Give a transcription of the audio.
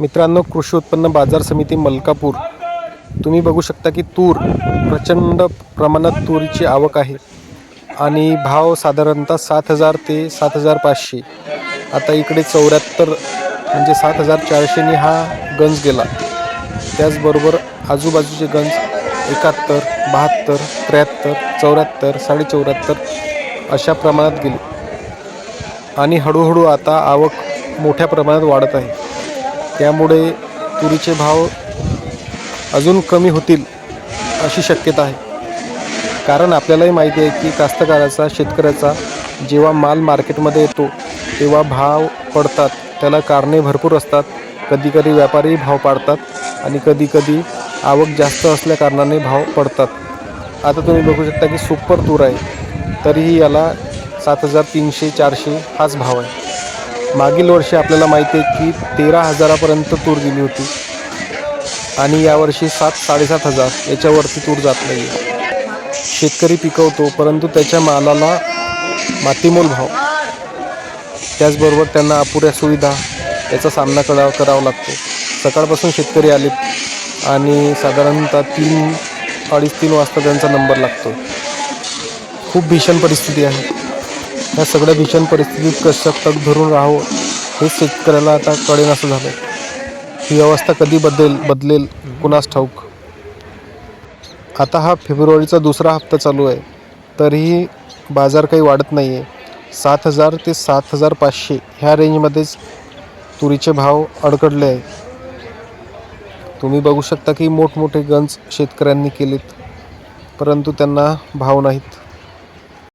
मित्रांनो कृषी उत्पन्न बाजार समिती मलकापूर. तुम्ही बघू शकता की तूर प्रचंड प्रमाणात तुरीची आवक आहे आणि भाव साधारणतः सात हजार ते सात हजार पाचशे. आता इकडे चौऱ्याहत्तर म्हणजे सात हजार चारशेने हा गंज गेला. त्याचबरोबर आजूबाजूचे गंज एकाहत्तर बहात्तर त्र्याहत्तर चौऱ्याहत्तर साडेचौऱ्याहत्तर अशा प्रमाणात गेले. आणि हळूहळू आता आवक मोठ्या प्रमाणात वाढत आहे. त्यामुळे तुरीचे भाव अजून कमी होतील अशी शक्यता आहे. कारण आपल्यालाही माहिती आहे की कास्तकाराचा शेतकऱ्याचा जेव्हा माल मार्केटमध्ये येतो तेव्हा भाव पडतात. त्याला कारणे भरपूर असतात. कधीकधी व्यापारी भाव पाडतात आणि कधीकधी आवक जास्त असल्या कारणाने भाव पडतात. आता तुम्ही बघू शकता की सुपर तूर आहे तरीही याला सात हजार तीनशे चारशे हाच भाव आहे. मागील वर्षी आपल्याला माहिती आहे की तेरा हजारापर्यंत तूर गेली होती. आणि यावर्षी सात साडेसात हजार याच्यावरती तूर जात नाही आहे शेतकरी पिकवतो परंतु त्याच्या मालाला मातीमोल भाव. त्याचबरोबर त्यांना अपुऱ्या सुविधा याचा सामना करा करावा लागतो. सकाळपासून शेतकरी आलेत आणि साधारणतः तीन अडीच तीन वाजता त्यांचा नंबर लागतो. खूप भीषण परिस्थिती आहे. या सगळ्या भीषण परिस्थितीत कसं तग धरून राहावं हेच शेतकऱ्याला आता कळेन असं झालं ही अवस्था कधी बदलेल बदलेल कुणास ठाऊक? आता हा फेब्रुवारीचा दुसरा हप्ता चालू आहे. तरीही बाजार काही वाढत नाही आहे सात हजार ते सात हजार पाचशे ह्या रेंजमध्येच तुरीचे भाव अडकडले आहे तुम्ही बघू शकता की मोठमोठे गंज शेतकऱ्यांनी केलेत परंतु त्यांना भाव नाहीत.